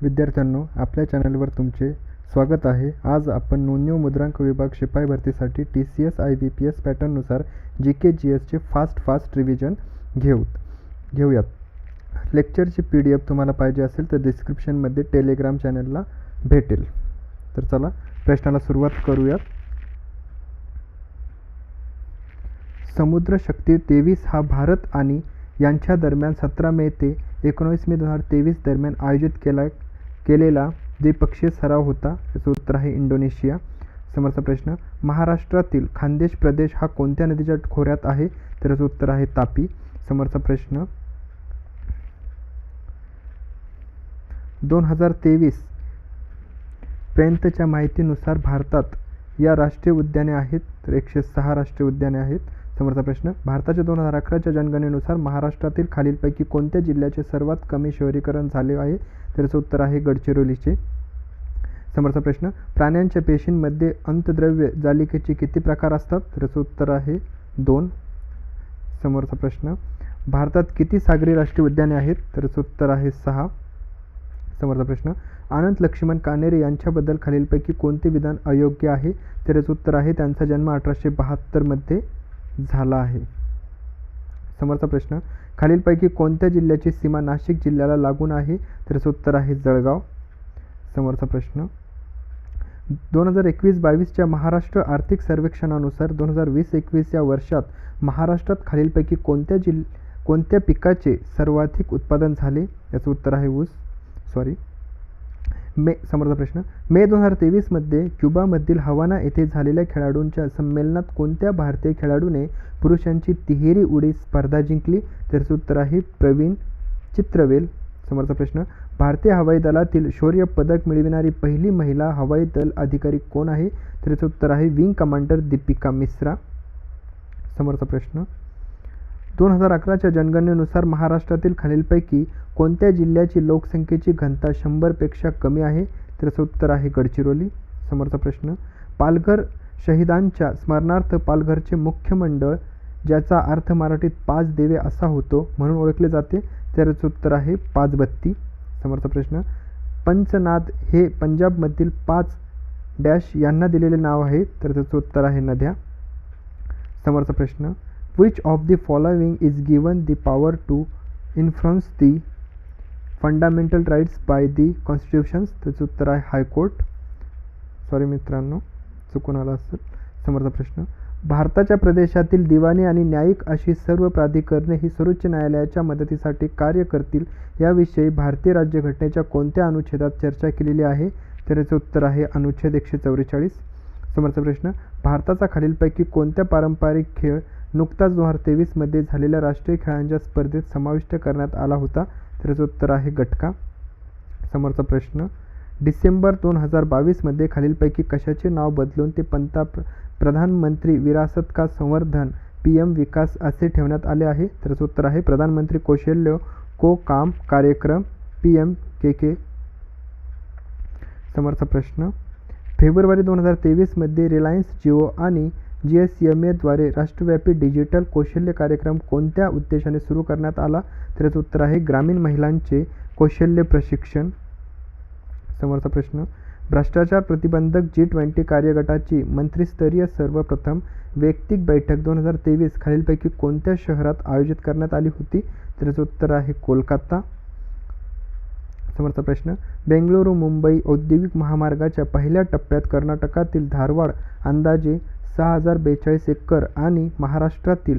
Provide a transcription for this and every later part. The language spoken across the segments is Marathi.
विद्यार्थ्यांनो आपल्या चॅनलवर तुमचे स्वागत आहे. आज आपण नोंदणी मुद्रांक विभाग शिपाई भरतीसाठी T C S I B P S पॅटर्ननुसार G K G एसचे फास्ट फास्ट रिव्हिजन घेऊ घेऊयात. लेक्चरची पी डी एफ तुम्हाला पाहिजे असेल तर डिस्क्रिप्शनमध्ये टेलिग्राम चॅनलला भेटेल. तर चला प्रश्नाला सुरुवात करूयात. समुद्र शक्ती तेवीस हा भारत आणि यांच्या दरम्यान सतरा मे ते एकोणवीस मे दोन हजार तेवीस दरम्यान आयोजित केला केलेला द्विपक्षीय सराव होता याचं उत्तर आहे इंडोनेशिया. समोरचा प्रश्न महाराष्ट्रातील खानदेश प्रदेश हा कोणत्या नदीच्या खोऱ्यात आहे? तर याचं उत्तर आहे तापी. समोरचा प्रश्न दोन हजार तेवीस पर्यंतच्या माहितीनुसार भारतात या राष्ट्रीय उद्याने आहेत तर एकशे सहा राष्ट्रीय उद्याने आहेत. समोरचा प्रश्न भारताच्या दोन हजार अकराच्या जनगणनेनुसार महाराष्ट्रातील खालीलपैकी कोणत्या जिल्ह्याचे सर्वात कमी शहरीकरण झाले आहे? त्याचं उत्तर आहे गडचिरोलीचे. समोरचा प्रश्न प्राण्यांच्या पेशींमध्ये अंतद्रव्य जालिकेचे किती प्रकार असतात? त्याचं उत्तर आहे दोन. समोरचा प्रश्न भारतात किती सागरी राष्ट्रीय उद्याने आहेत? त्याचं उत्तर आहे सहा. समोरचा प्रश्न आनंद लक्ष्मण कानेरे यांच्याबद्दल खालीलपैकी कोणते विधान अयोग्य आहे? त्याचं उत्तर आहे त्यांचा जन्म अठराशे बहात्तरमध्ये. झाला आहे. समोरचा प्रश्न खालीलपैकी कोणत्या जिल्ह्याची सीमा नाशिक जिल्ह्याला लागून आहे? त्याचं उत्तर आहे जळगाव. समोरचा प्रश्न दोन हजार एकवीस बावीसच्या महाराष्ट्र आर्थिक सर्वेक्षणानुसार दोन हजार वीस एकवीस या वर्षात महाराष्ट्रात खालीलपैकी कोणत्या जिल कोणत्या पिकाचे सर्वाधिक उत्पादन झाले? याचं उत्तर आहे ऊस. सॉरी मे समोरचा प्रश्न. मे दोन हजार तेवीसमध्ये क्युबामधील हवाना येथे झालेल्या खेळाडूंच्या संमेलनात कोणत्या भारतीय खेळाडूने पुरुषांची तिहेरी उडी स्पर्धा जिंकली? त्याचं उत्तर आहे प्रवीण चित्रवेल. समोरचा प्रश्न भारतीय हवाई दलातील शौर्य पदक मिळविणारी पहिली महिला हवाई दल अधिकारी कोण आहे? त्याचं उत्तर आहे विंग कमांडर दीपिका मिश्रा. समोरचा प्रश्न दोन हजार अकराच्या जनगणनेनुसार महाराष्ट्रातील खालीलपैकी कोणत्या जिल्ह्याची लोकसंख्येची घनता शंभरपेक्षा कमी आहे? तर उत्तर आहे गडचिरोली. समोरचा प्रश्न पालघर शहीदांच्या स्मरणार्थ पालघरचे मुख्य मंडळ ज्याचा अर्थ मराठीत पाच देवे असा होतो म्हणून ओळखले जाते त्याचं उत्तर आहे पाचबत्ती. समोरचा प्रश्न पंचनाद हे पंजाबमधील पाच डॅश यांना दिलेले नाव आहे तर त्याचं उत्तर आहे नद्या. समोरचा प्रश्न which of the following is given the power to influence the fundamental rights by the constitutions त्याचं उत्तर आहे हायकोर्ट सॉरी मित्रांनो चुकून आला असेल. समोरचा प्रश्न. भारताच्या प्रदेशातील दिवाणी आणि न्यायिक अशी सर्व प्राधिकरणे ही सर्वोच्च न्यायालयाच्या मदतीसाठी कार्य करतील याविषयी भारतीय राज्यघटनेच्या कोणत्या अनुच्छेदात चर्चा केलेली आहे? तर याचं उत्तर आहे अनुच्छेद एकशे चौवेचाळीस समोरचा प्रश्न. भारताचा खालीलपैकी कोणत्या पारंपरिक खेळ नुकताच दोन हजार तेवीसमध्ये झालेल्या राष्ट्रीय खेळांच्या स्पर्धेत समाविष्ट करण्यात आला होता. त्याचं उत्तर आहे गटका समोरचा प्रश्न डिसेंबर दोन हजार बावीसमध्ये खालीलपैकी कशाचे नाव बदलून ते पंता प्रधानमंत्री विरासत का संवर्धन पी एम विकास असे ठेवण्यात आले आहे? त्याचं उत्तर आहे प्रधानमंत्री कौशल्य को काम कार्यक्रम पी एम के के. समोरचा प्रश्न फेब्रुवारी दोन हजार तेवीसमध्ये रिलायन्स जिओ आणि जी एस एम एद्वारे राष्ट्रव्यापी डिजिटल कौशल्य कार्यक्रम कोणत्या उद्देशाने सुरू करण्यात आला? तर याचं उत्तर आहे ग्रामीण महिलांचे कौशल्य प्रशिक्षण. समोरचा प्रश्न भ्रष्टाचार प्रतिबंधक जी ट्वेंटी कार्यगटाची मंत्रिस्तरीय सर्वप्रथम वैयक्तिक बैठक दोन हजार तेवीस खालीलपैकी कोणत्या शहरात आयोजित करण्यात आली होती? तर याचं उत्तर आहे कोलकाता. समोरचा प्रश्न बेंगळुरू मुंबई औद्योगिक महामार्गाच्या पहिल्या टप्प्यात कर्नाटकातील धारवाड अंदाजे सहा हजार बेचाळीस एकर आणि महाराष्ट्रातील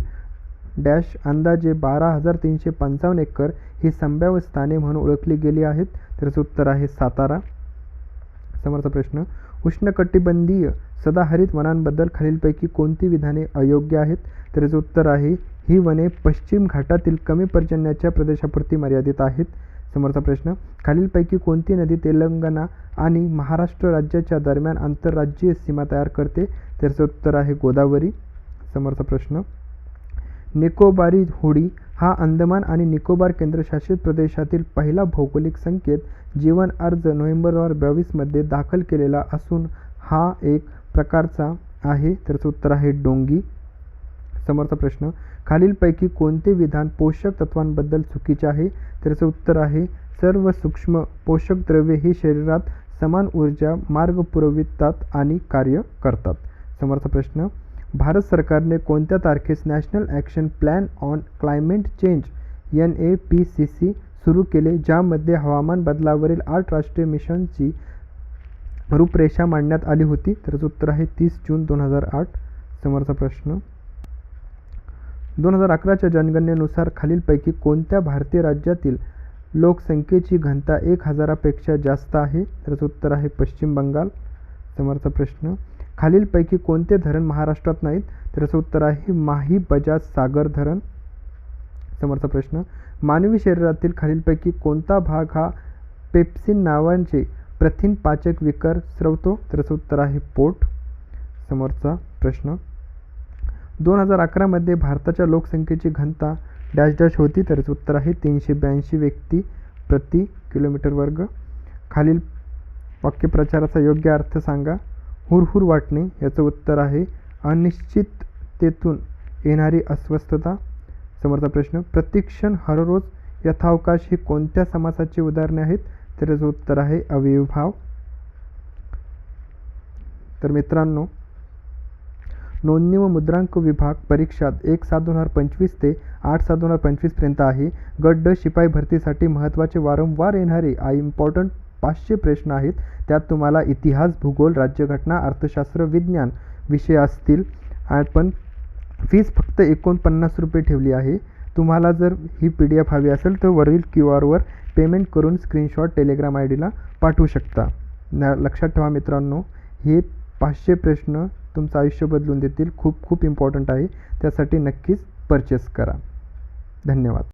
डॅश अंदाजे बारा हजार तीनशे पंचावन्न एकर ही संभाव्य स्थाने म्हणून ओळखली गेली आहेत. त्याचं उत्तर आहे सातारा. समोरचा प्रश्न उष्णकटिबंधीय सदाहरित वनांबद्दल खालीलपैकी कोणती विधाने अयोग्य आहेत? त्याचं उत्तर आहे ही वने पश्चिम घाटातील कमी पर्जन्याच्या प्रदेशापुरती मर्यादित आहेत. समोरचा प्रश्न. खालीलपैकी कोणती नदी तेलंगणा आणि महाराष्ट्र राज्याच्या दरम्यान आंतरराज्यीय सीमा तयार करते? त्याचं उत्तर आहे गोदावरी. समोरचा प्रश्न. निकोबारी होडी हा अंदमान आणि निकोबार केंद्रशासित प्रदेशातील पहिला भौगोलिक संकेत. जीवन अर्ज नोव्हेंबर दोन हजार बावीसमध्ये दाखल केलेला असून हा एक प्रकारचा आहे. त्याचं उत्तर आहे डोंगी. समोरचा प्रश्न. खालीलपैकी कोणते विधान पोषक तत्वांबद्दल चुकीचे आहे? त्याचं उत्तर आहे सर्व सूक्ष्म पोषक द्रव्ये ही शरीरात समान ऊर्जा मार्ग पुरवितात आणि कार्य करतात. समोरचा प्रश्न भारत सरकारने कोणत्या तारखेस national action plan on climate change N A P C C सुरू केले ज्यामध्ये हवामान बदलावरील आठ राष्ट्रीय मिशनची रूपरेषा मांडण्यात आली होती? तर उत्तर आहे तीस जून दोन हजार आठ. समोरचा प्रश्न दोन हजार अकराच्या जनगणनेनुसार खालीलपैकी कोणत्या भारतीय राज्यातील लोकसंख्येची घनता एक हजारापेक्षा जास्त आहे? त्याचं उत्तर आहे पश्चिम बंगाल. समोरचा प्रश्न खालीलपैकी कोणते धरण महाराष्ट्रात नाहीत? त्याचं उत्तर आहे माही बजाज सागर धरण. समोरचा प्रश्न मानवी शरीरातील खालीलपैकी कोणता भाग हा पेप्सिन नावांचे प्रथिन पाचक विकर स्रवतो? त्याचं उत्तर आहे पोट. समोरचा प्रश्न दोन हजार अकरामध्ये भारताच्या लोकसंख्येची घनता डॅश डॅश होती तरच उत्तर आहे तीनशे ब्याऐंशी व्यक्ती प्रति किलोमीटर वर्ग. खालील वाक्यप्रचाराचा योग्य अर्थ सांगा. हुरहुर वाटणे याचं उत्तर आहे अनिश्चिततेतून येणारी अस्वस्थता. समोरचा प्रश्न प्रतिक्षण हररोज यथावकाश ही कोणत्या समासाची उदाहरणे आहेत? तर याचं उत्तर आहे अविर्भाव. तर मित्रांनो नोंदणी व मुद्रांक विभाग परीक्षात एक सात दोन हजार पंचवीस ते आठ सात दोन हजार पंचवीसपर्यंत आहे. गट ड शिपाई भरतीसाठी महत्त्वाचे वारंवार येणारे आ इम्पॉर्टंट पाचशे प्रश्न आहेत. त्यात तुम्हाला इतिहास भूगोल राज्यघटना अर्थशास्त्र विज्ञान विषय असतील. पण फीस फक्त एकोणपन्नास रुपये ठेवली आहे. तुम्हाला जर ही पी डी एफ हवी असेल तर वरील क्यू आरवर पेमेंट करून स्क्रीनशॉट टेलिग्राम आय डीला पाठवू शकता. न लक्षात ठेवा मित्रांनो हे पाचशे प्रश्न तुमचं आयुष्य बदलून देतील. खूप खूप इम्पॉर्टंट आहे. त्यासाठी नक्कीच परचेस करा. धन्यवाद.